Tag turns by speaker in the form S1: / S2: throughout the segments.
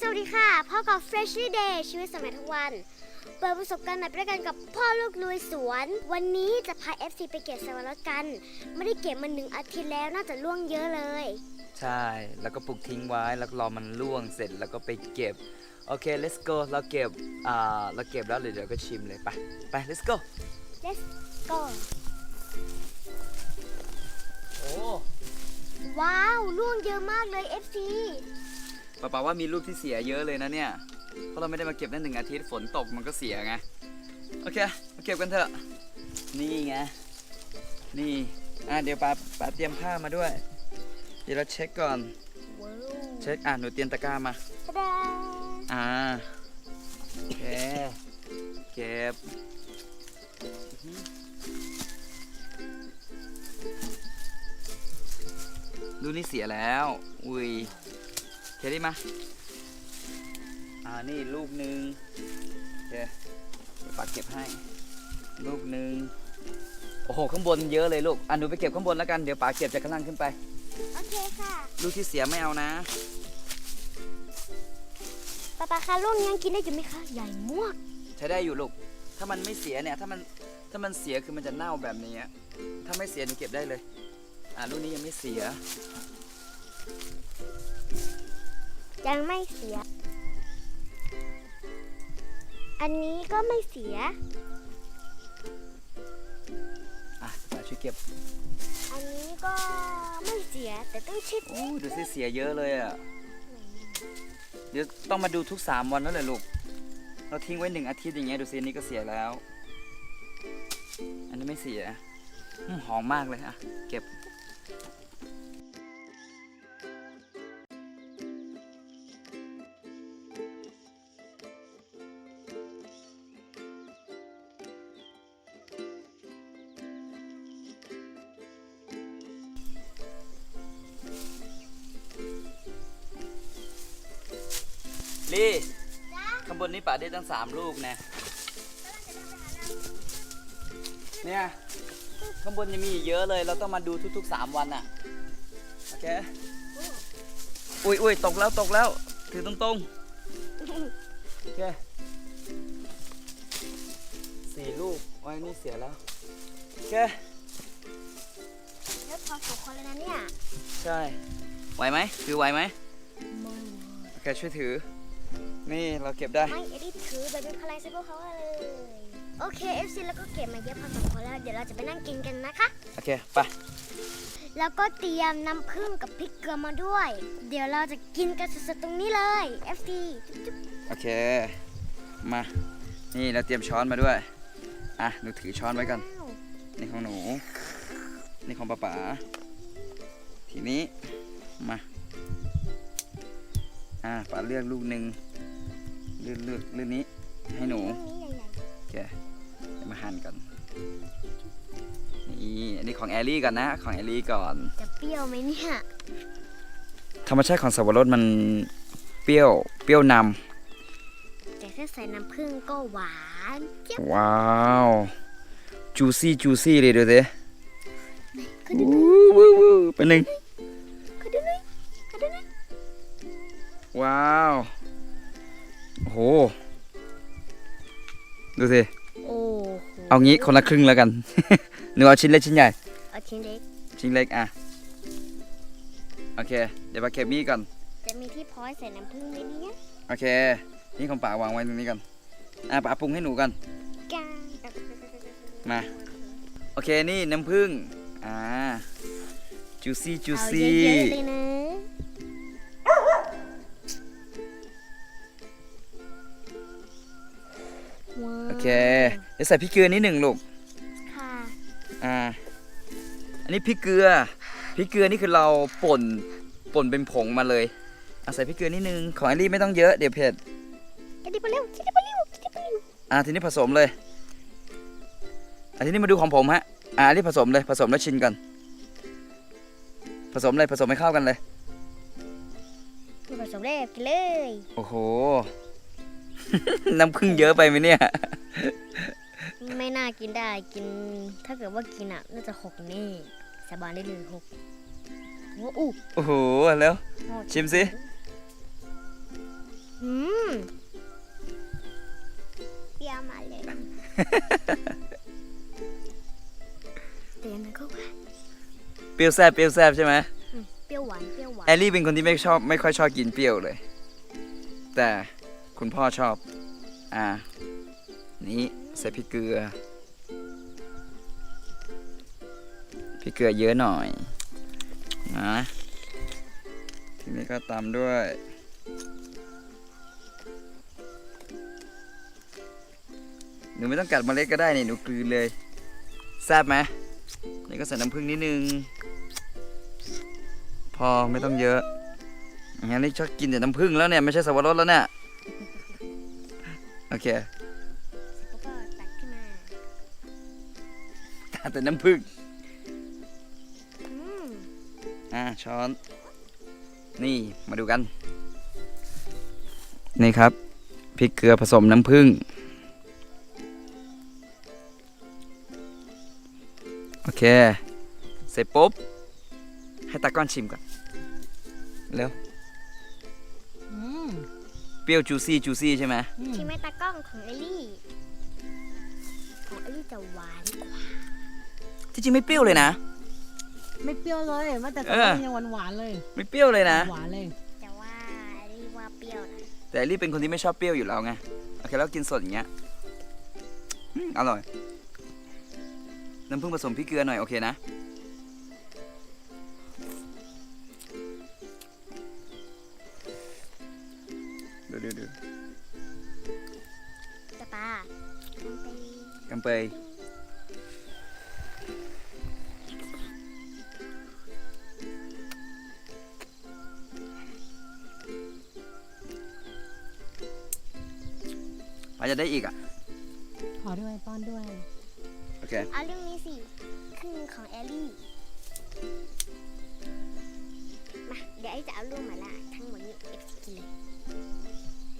S1: สวัสดีค่ะพ่อกับ Freshly Day ชีวิตสมัยทุกวัน เปิดประสบการณ์ใหม่ไปด้วยกันกับพ่อลูกลุยสวน วันนี้จะพา FC ไปเก็บสับปะรดกัน ไม่ได้เก็บมาหนึ่งอาทิตย์แล้วน่าจะล่วงเยอะเลย
S2: ใช่ แล้วก็ปลูกทิ้งไว้ แล้วรอมันร่วงเสร็จแล้วก็ไปเก็บ โอเค let's go เราเก็บ อ่า เราเก็บแล้วเดี๋ยวก็ชิมเลย ไป ไป let's go
S1: Let's go
S2: โอ้
S1: ว้าวล่วงเยอะมากเลย FC
S2: ป้าป๋าว่ามีลูกที่เสียเยอะเลยนะเนี่ย เพราะเราไม่ได้มาเก็บได้หนึ่งอาทิตย์ฝนตกมันก็เสียไง โอเค มาเก็บกันเถอะ นี่ไง นี่ อะเดี๋ยวป้าป้าเตรียมผ้ามาด้วย เดี๋ยวเราเช็คก่อน
S1: ว้าว
S2: เช็ค อะหนูเตรียมตะกร้ามา
S1: ตะดา
S2: อ่า โอเค เก็บอื้อหือดูนี่เสียแล้ว อุ้ย เคได้มา อ่า นี่ลูกหนึ่งโอเคเดี๋ยวปาเก็บให้ ลูกหนึ่งโอ้โห ข้างบนเยอะเลยลูก อะหนูไปเก็บข้างบนแล้วกัน เดี๋ยวป๋าเก็บจากข้างล่างขึ้นไป
S1: โอเคค่ะ
S2: ลูกที่เสียไม่เอานะ
S1: ป้าป้าคะลูกนี้ยังกินได้อยู่ไหมคะ ใหญ่มาก
S2: ใช้ได้อยู่ลูก ถ้ามันไม่เสียเนี่ย ถ้ามัน ถ้ามันเสียคือมันจะเน่าแบบนี้อะถ้าไม่เสียหนูเก็บได้เลย อ่าลูกนี้ยังไม่เสีย
S1: ยังไม่เสีย อันนี้ก็ไม่เสีย
S2: อะมาช่วยเก็บ
S1: อันนี้ก็ไม่เสียแต่ต้องชิด
S2: โอ้ดูสิเสียเยอะเลยอะ เดี๋ยวต้องมาดูทุกสามวันแล้วเลยลูก เราทิ้งไว้หนึ่งอาทิตย์อย่างเงี้ยดูสิอันนี้ก็เสียแล้ว อันนี้ไม่เสียอืมหอมมากเลยอะ เก็บ ลี่ข้างบนนี้ป่าได้ตั้งสามลูกนะเนี่ยข้างบนยังมีอีกเยอะเลย เราต้องมาดูทุกๆสามวันอะโอเคอุ้ยอุ้ยตกแล้วตกแล้วถือตรงๆโอเคสี่ลูกไว้นี่เสียแล้วโอเค
S1: แล้วพอสมควรแล้วนะเนี่ย
S2: ใช่ไหวไหมถือไหวไหมโอเคช่วยถือ นี่เราเก็บได้
S1: ไม่เอ็ดดี้ถือแบบเป็นพลังใส่พวกเขาเลย โอเค FC แล้วก็เก็บมาเยอะพอสมควรแล้ว เดี๋ยวเราจะไปนั่งกินกันนะคะ
S2: โอเค ไป
S1: แล้วก็เตรียมน้ำผึ้งกับพริกเกลือมาด้วย เดี๋ยวเราจะกินกันสดๆตรงนี้เลย FC จุ๊บ
S2: โอเค มา นี่เราเตรียมช้อนมาด้วย อะ หนูถือช้อนไว้กัน
S1: ๆว้าว
S2: นี่ของหนู นี่ของป๊าป๋าทีนี้ มา อะป๋าเลือกลูกหนึ่งเลือกเลือกเลือกนี้ให้หนู
S1: เรื่องนี้ใหญ่
S2: โอเคเดี๋ยวมาหั่นก่อนนี่อันนี้ของแอลลี่ก่อนนะของแอลลี่ก่อน
S1: ๆจะเปรี้ยวไหมเนี่ย
S2: ธรรมชาติของสับปะรดมันเปรี้ยวเปรี้ยวน
S1: แต่ถ้าใส่น้ำผึ้งก็หวานเจี๊ยบำ
S2: ว้าวจูซี่จูซี่เลยดูสิ
S1: ก็ดู
S2: วู้วู้วู้เป็นหนึ่ง ว้าวโอ้โห ดูสิ
S1: โอ้โห
S2: เอางี้คนละครึ่งแล้วกัน หนูเอาชิ้นเล็กชิ้นใหญ่
S1: เอาชิ้นเล็ก
S2: ชิ้นเล็กอะ โอเค เดี๋ยวมาเก็บมีดก่อน
S1: จะมีที่พอยใส่น้ำผึ้งไหมเนี่ย
S2: โอเค นี่ของป๋าวางไว้ตรงนี้ก่อน อะป๋าปรุงให้หนูก่อน
S1: กาง
S2: มา โอเค นี่น้ำผึ้ง อ่าจูซี่จู
S1: เอา
S2: ซี่
S1: เยอะๆเลยนะ
S2: เคเดี๋ยวใส่พริกเกลือนิดหนึ่งลูก
S1: ค่ะ
S2: อ่า อันนี้พริกเกลือ พริกเกลือนี่คือเราป่น ป่นเป็นผงมาเลยอะใส่พริกเกลือนิดนึง ของแอลลี่ไม่ต้องเยอะเดี๋ยวเผ็ด
S1: เอ็ดดี้ไปเร็วเอ็ดดี้ไปเร็วเอ็ดดี้ไปเร็ว
S2: อะทีนี้ผสมเลยอะทีนี้มาดูของผมฮะ อะอันนี้ผสมเลย ผสมแล้วชิมกัน ผสมเลยผสมให้เข้ากันเลย
S1: ผสมได้กินเลย
S2: โอ้โห น้ำผึ้งเยอะไปไหมเนี่ย
S1: ไม่น่ากินได้กิน ถ้าเกิดว่ากินอะน่าจะหกแน่สาบานได้เลยหกโอ้โห
S2: โอ้โหแล้ว ชิมสิ
S1: อืมเปรี้ยวมาเลยแต่ยังไงก็ห
S2: เปรี้ยวแซ่บเปรี้ยวแซ่บใช่ไหม
S1: เปรี้ยวหวานเปรี้ยวหวาน
S2: แอลลี่เป็นคนที่ไม่ชอบไม่ค่อยชอบกินเปรี้ยวเลย แต่คุณพ่อชอบ อ่า นี้ ส่พริกเกลือพริกเกลือเยอะหน่อยนะทีนี้ก็ตามด้วยหนูไม่ต้องกัดเมล็ดก็ได้นี่หนูกลืนเลยแซบไหมนี่ก็ใส่น้ำผึ้งนิดนึง พอไม่ต้องเยอะอย่างนี้นนี่ชอบกินแต่น้ำผึ้งแล้วเนี่ย ไม่ใช่สับปะรดแล้วเนี่ย โอเค
S1: แต่น้ำ
S2: ผึ้ง
S1: อ่า
S2: ช้อน นี่มาดูกัน นี่ครับพริกเกลือผสมน้ำผึ้งโอเค เสร็จปุ๊บ ให้ตาก้อนชิมก่อน เร็วเปรี้ยวจูซี่จูซี่ใช่ไหม
S3: อืม
S1: ที่ไม่ตากล้องของเอลลี่ ของเอลลี่จะหวานกว่า
S2: ที่จริงไม่เปรี้ยวเลยนะ
S3: ไม่เปรี้ยวเลยว่าแต่
S2: เออ
S3: ยังหวานหวานๆเลย
S2: ไม่เปรี้ยวเลยนะ
S3: หวานเลย
S1: แต่ว่าเอลลี่ว่าเปรี้ยวนะ
S2: แต่ลี่เป็นคนที่ไม่ชอบเปรี้ยวอยู่แล้วไงโอเคแล้วกินสดอย่างเงี้ยอืมอร่อย น้ำผึ้งผสมพริกเกลือหน่อยโอเคนะดูดูดู
S1: แต่ปลาทำไป
S2: กำเปย ได้อีกอะ
S3: ขอด้วยป้อนด้วย
S2: โอเค
S1: เอาเรื่องนี้สิครึ่งหนึ่งของเอลลี่มาเดี๋ยวไอ้จะเอาลูกหมาล่าทั้งหมดนี้เอฟซีกินเลย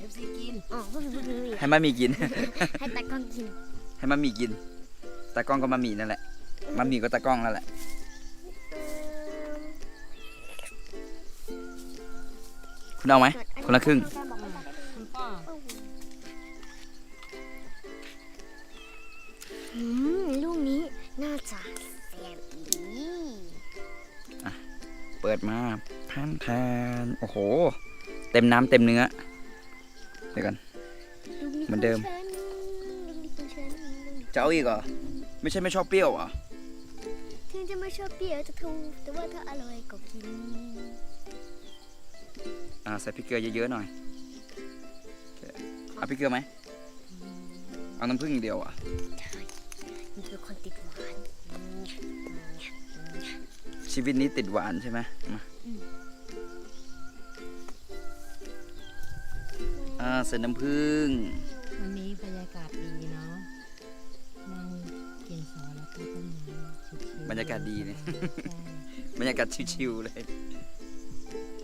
S3: FC กิน
S1: อ๋อพูดพูดพูด
S2: ให้มามีกิน
S1: ให้ตากล้องกิน
S2: ให้มามีกิน ตากล้องก็มามีนั่นแหละ มามีก็ตากล้องนั่นแหละ คุณเอาไหม คนละครึ่ง
S3: คุณ
S1: น่าจะแซ่บดี
S2: เปิดมาแพนแทนโอ้โห เต็มน้ำเต็มเนื้อ เดี๋ยวกัน
S1: ลูกนี้
S2: เหมือนเดิม
S1: ของฉันลูกนี้ของฉันลูกนี้
S2: จะเอาอีกเหรอ ไม่ใช่ไม่ชอบเปรี้ยวเหรอ
S1: ถึงจะไม่ชอบเปรี้ยวจะถูกแต่ว่าถ้าอร่อยก็กิน
S2: อ่าใส่พริกเกลือเยอะๆหน่อยโอเคเอาพริกเกลือไหม เอาน้ำผึ้งอย่างเดียวอะ
S1: ใช่ มันเป็นคนติดหวาน
S2: ชีวิตนี้ติดหวานใช่ไหมมาอ่าใส่น้ำผึ้ง
S3: วันนี้บรรยากาศดีเนาะนั่งกินซอสแล้วก็ต้นไม้ชิวๆ
S2: บรรยากาศดีเนี่ย
S3: ใช่
S2: บรรยากาศชิวๆเลย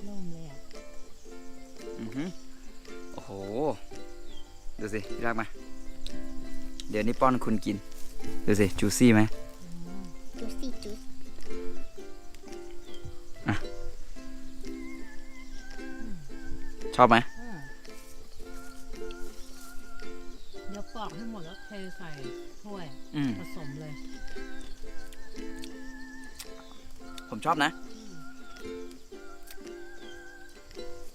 S3: ร่มเลยอะ
S2: อือหือโอ้โห ดูสิพี่รักมา เดี๋ยวนี้ป้อนคุณกิน ดูสิจูซี่ไหม
S1: จุดสี่จุด
S2: ชอบไหม
S3: อืมเดี๋ยวปอกให้หมดแล้วเทใส่ถ้วย
S2: อืม
S3: ผสมเลย
S2: ผมชอบนะ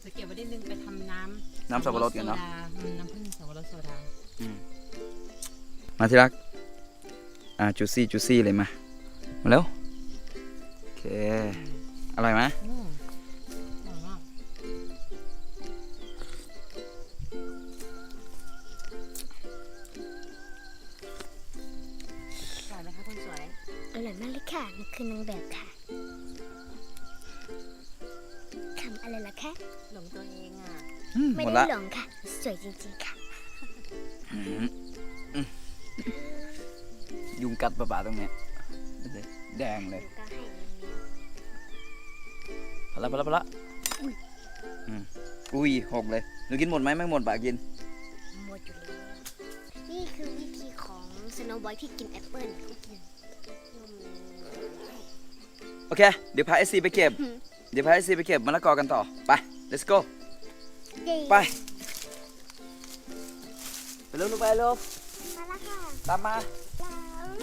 S3: จะเก็บไว้นิดนึงไปทำน้ำ
S2: น้ำสับปะรดกันเนาะ
S3: โซดอืมน้ำผึ้งสับปะรดโซดา
S2: มาที่รัก อ่าจูซี่จูซี่เลยมา มาเร็วโอเค อร่อยไหม
S3: อืมอร่อยมากอร่อยไหมคะคนสวย
S1: อร่อยมากเลยค่ะนี่คือนางแบบค่ะทำอะไรล่ะคะ
S3: หลงตัวเองอะ
S2: อืม
S1: ไม่
S2: หมด
S1: ได้
S2: ละ
S1: หลงค่ะ สวยจริงๆค่ะ
S2: อืมอืม ยุงกัดปะปาตรงเนี้ยดูสิแดงเลย
S1: ก็ให้เนียน
S2: พอละพอละพอละ
S1: อุ้ย
S2: อืมอุ้ยหกเลยหนูกินหมดไหมไม่หมดปากกิน
S1: ๆหมดอยู่เลยนี่คือวิธีของสโนว์บอยที่กินแอปเปิ้ลเขากินอืม
S2: โอเค เดี๋ยวพาเอซีไปเก็บ เดี๋ยวพาเอซีไปเก็บมะละกอกันต่อ ไป let's go
S1: เย้
S2: ไป ไปเร็วลูกไปเร็ว
S1: มาละแล้วค่ะ
S2: ตามมา ไ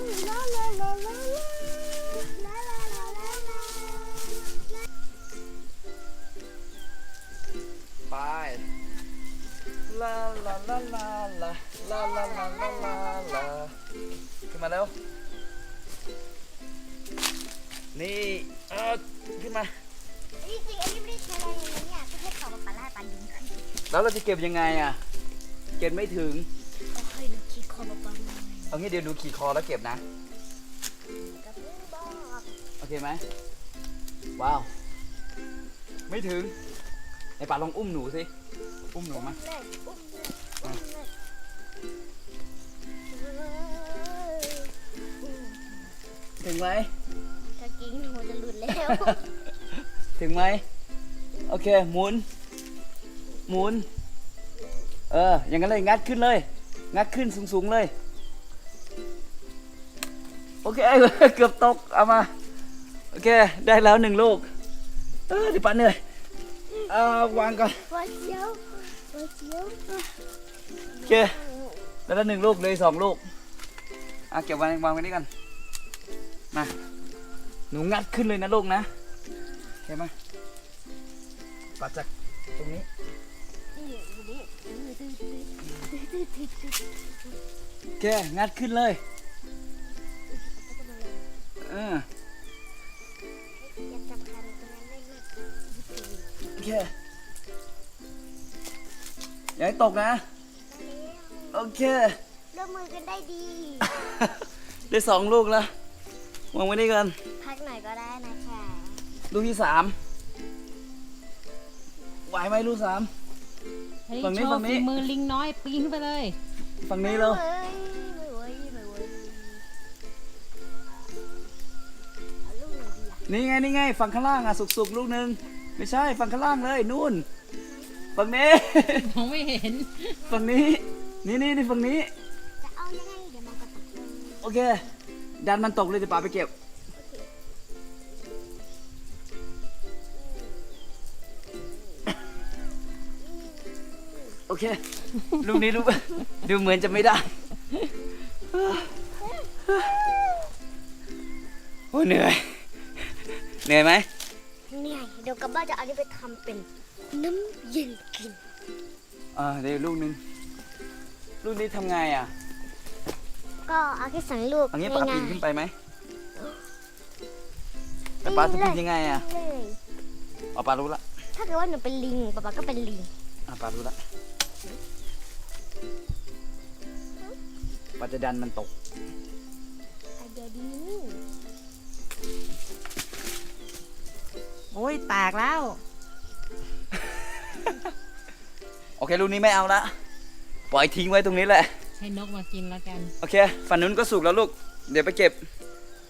S2: ปลาลาลาลาลาลาลาลาลาลาลาขึ้นมาแล้วนี่เออขึ้นมา
S1: จริงๆอันนี้ไม่ได้ใช้อะไรเลยเนี่ยก็แค่ต่อมาปลาล่าปลาดึงขึ้น
S2: แล้วเราจะเก็บยังไงอะ เก็บไม่ถึง
S1: โอ้ยหนูคิดคอมา
S2: เอางี้เดี๋ยวดูขี่คอแล้วเก็บนะ
S1: กับพี่บอก
S2: โอเคไหมว้าว ไม่ถึงไอ้ป่าลองอุ้มหนูสิ อุ้มหนูมา
S1: เลยอุ้มเลยอุ้มเลยเออ
S2: ถึงไหม
S1: กางเกงหนูจะหลุดแล้ว
S2: ถึงไหม โอเค หมุน หมุน เออ อย่างนั้นเลย งัดขึ้นเลย งัดขึ้นสูงๆเลย โอเค เกือบตก เอามา โอเค ได้แล้วหนึ่งลูก เออดิปันเหนื่อยเอาวางก่อน
S1: วัดเชียววัดเชียว
S2: โอเค ได้แล้วหนึ่งลูกเลยสองลูกอะเก็บวางวางไว้นี่กันมาหนูงัดขึ้นเลยนะลูกนะโอเคไหมปัดจากตรงนี้ โอเค งัดขึ้นเลย ออ
S1: อยากจับคันตรงนั้นได้ไหม
S2: โอเคอย่าให้ตกนะ โอเค
S1: ร่วมมือกันได้ดี
S2: ได้สองลูกแล้ววางไว้นี่กัน
S1: พักหน่อยก็ได้นะคะ
S2: ลูกที่สามไหวไหมลูกสาม
S3: เฮ้ย
S2: ฝั่งนี้
S3: โช
S2: ฝั่
S3: ว์
S2: งนี้
S3: ฝีมือลิงน้อยปีนขึ้นไปเลย
S2: ฝั่งนี้แล้ว
S1: ไม่เว้ นึ่งดีล่ะ
S2: นี่ไงนี่ไงฝั่งข้างล่างอะสุกๆลูกหนึ่งไม่ใช่ฝั่งข้างล่างเลยนู่นฝั่งนี้
S3: มองไม่เห็น
S2: ฝั่งนี้ นี่นี่นี่ฝั่งนี้
S1: จะเอายังไงเดี๋ยวมันก็ตกลง
S2: โอเค ดันมันตกเลยจะป่าไปเก็บ โอเค ลูกนี้ลูกดูเหมือนจะไม่ได้ โอ้ยเหนื่อย เหนื่อยไหม
S1: เหนื่อยเดี๋ยวกลับบ้านจะเอาอันนี้ไปทำเป็นน้ำเย็นกิน
S2: อ่าเดี๋ยวลูกนึงลูกนี้ทำไงอะ
S1: ก็เอาแค่สองลูก
S2: เอันนี้ปลาปี
S1: ง่าย
S2: น
S1: ๆ
S2: ขึ้นไปไหมแต่ปลาจะปีนยังไงอะ
S1: เลย
S2: อ๋อปลารู้ละ
S1: ถ้าเกิดว่าหนูเป็นลิงป๊าป๊าก็เป็นลิง
S2: อะปลารู้ละปลาจะดันมันตก
S1: ไอเดียดี
S3: อ้ยแตกแล้ว
S2: โอเคลูกนี้ไม่เอาละ ปล่อยทิ้งไว้ตรงนี้แหละ
S3: ให้นกมากินแล้วกัน
S2: โอเคฝั่งนู้นก็สุกแล้วลูก เดี๋ยวไปเก็บ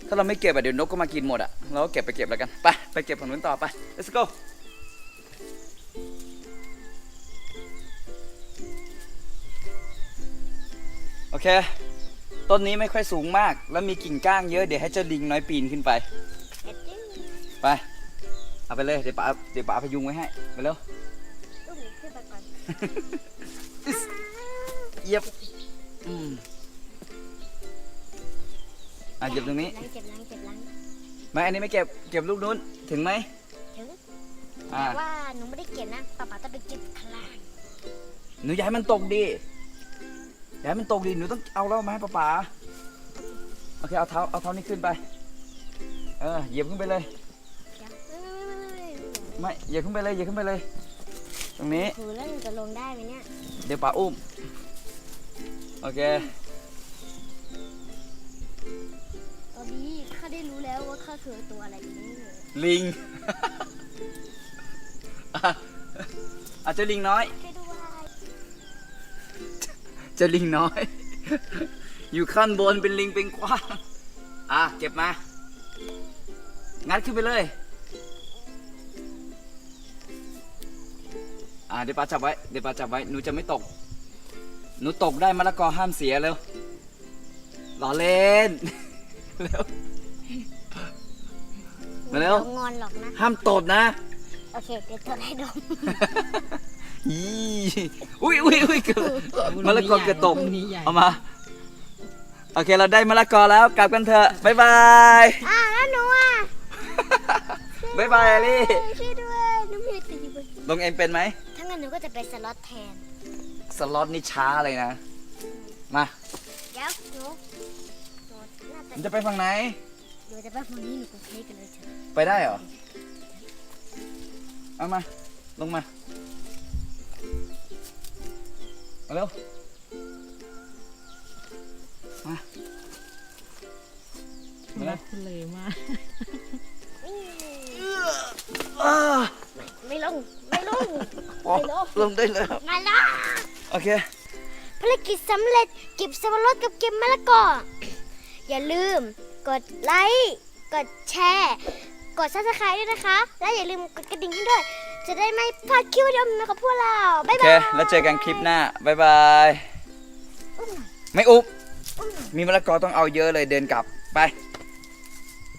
S2: ถ้าเราไม่เก็บอะเดี๋ยวนกก็มากินหมดอะเราก็เก็บไปเก็บแล้วกัน ไป ไปเก็บฝั่งนู้นต่อไป let's go โอเค ต้นนี้ไม่ค่อยสูงมาก แล้วมีกิ่งก้างเยอะ เดี๋ยวให้เจ้าลิงน้อยปีนขึ้นไป
S1: เอ็ดดิ้ง
S2: ไป เอาไปเลยเดี๋ยวป๋าเดี๋ยวป๋าพยุงไว้ให้ไปเร็ว
S1: ลูกหนูขึ้นไปก่อน
S2: เหยียบอืมอะเหยียบตรงนี้
S1: ล้างเจ็บล้างเจ็บล้าง
S2: ไม่ อันนี้ไม่เก็บ เก็บลูกนู้น ถึงไหม
S1: ถึง
S2: อ่า
S1: แต่ว่าหนูไม่ได้เก็บนะป๊าป๊าต้องไปเก็บข้างล่าง
S2: หนูอย่าให้มันตกดิอย่าให้มันตกดิหนูต้องเอาแล้วมาให้ป๊าป๋าโอเค เอาเท้า เอาเท้านี้ขึ้นไป เออ เหยียบขึ้นไปเลย
S1: เดี๋ยว ไม่ไม่ไม่ไม่ไม่
S2: ไม่เหยียบขึ้นไปเลยเหยียบขึ้นไปเลย ตรงนี้
S1: ถือแล้วหนูจะลงได้ไหมเนี่ย
S2: เดี๋ยวป๋าอุ้ม โอเค
S1: ตอนนี้ข้าได้รู้แล้วว่าข้าคือตัวอะไรอยู่นี่
S2: ลิง อะอาจจะลิงน้อย
S1: ช่วยด้วย
S2: เจะลิงน้อย อยู่ขั้นบนเป็นลิงเป็นกว้าง อะ เก็บมา งัดขึ้นไปเลย อะเดี๋ยวปาจับไว้ เดี๋ยวปาจับไว้ หนูจะไม่ตก หนูตกได้มะละกอห้ามเสียเร็วล้อเล่น เร็ว มาเร็ว
S1: หนูงอนหรอกนะ
S2: ห้ามตดนะ
S1: โอเคเดี๋ยวตัวให้ดม
S2: อีอุ้ยอุ้ยอุ้ยเกือบมะละกอเกือบตก
S3: ลูกนี้ใหญ่
S2: เอามา
S1: ม
S2: โอเคเราได้มะละกอแล้วกลับกันเถอะบ๊ายบาย
S1: อ่าแล้วหนูอะ
S2: บ๊ายบายอลี่
S1: ช่วยด้วยหนูไม่ติดอยู่บน
S2: ลงเองเป็นไหม
S1: ถ้างั้ นหนูก็จะไปสล็อตแทน
S2: สล็อตนี่ช้าเลยนะ มา
S1: เดี๋ยวหนูหนูน่าจะ
S2: มันจะไปฝั่งไหน
S1: หนูจะไปฝั่งนี้หนูก็เทกันเลยเถอะ
S2: ไปได้เหรอ เอามา ลงมาเอาเร็ว มา มา
S3: รั
S2: แล้ว
S3: กคุณเลยมาก
S2: อ้า
S1: ไม่ลง ไม่ลง
S2: อ๋อลงได้แล้ว
S1: มาละ
S2: โอเค
S1: ภารกิจสำเร็จเก็บสับปะรดกับเก็บมะละกอ อย่าลืม กดไลค์ กดแชร์ กดซับสไครต์ด้วยนะคะ และอย่าลืมกดกระดิ่งให้ด้วย จะได้ไม่พลาดคลิปวิดีโอใหม่ของพวกเรา บ๊าย
S2: โอเค
S1: บาย
S2: แล้วเจอกันคลิปหน้า บ๊ายบาย
S1: อุ้มหน่อย
S2: ไม่อุบ
S1: อุ้มหน่อย
S2: มีมะละกอต้องเอาเยอะเลยเดินกลับ ไป
S1: ไ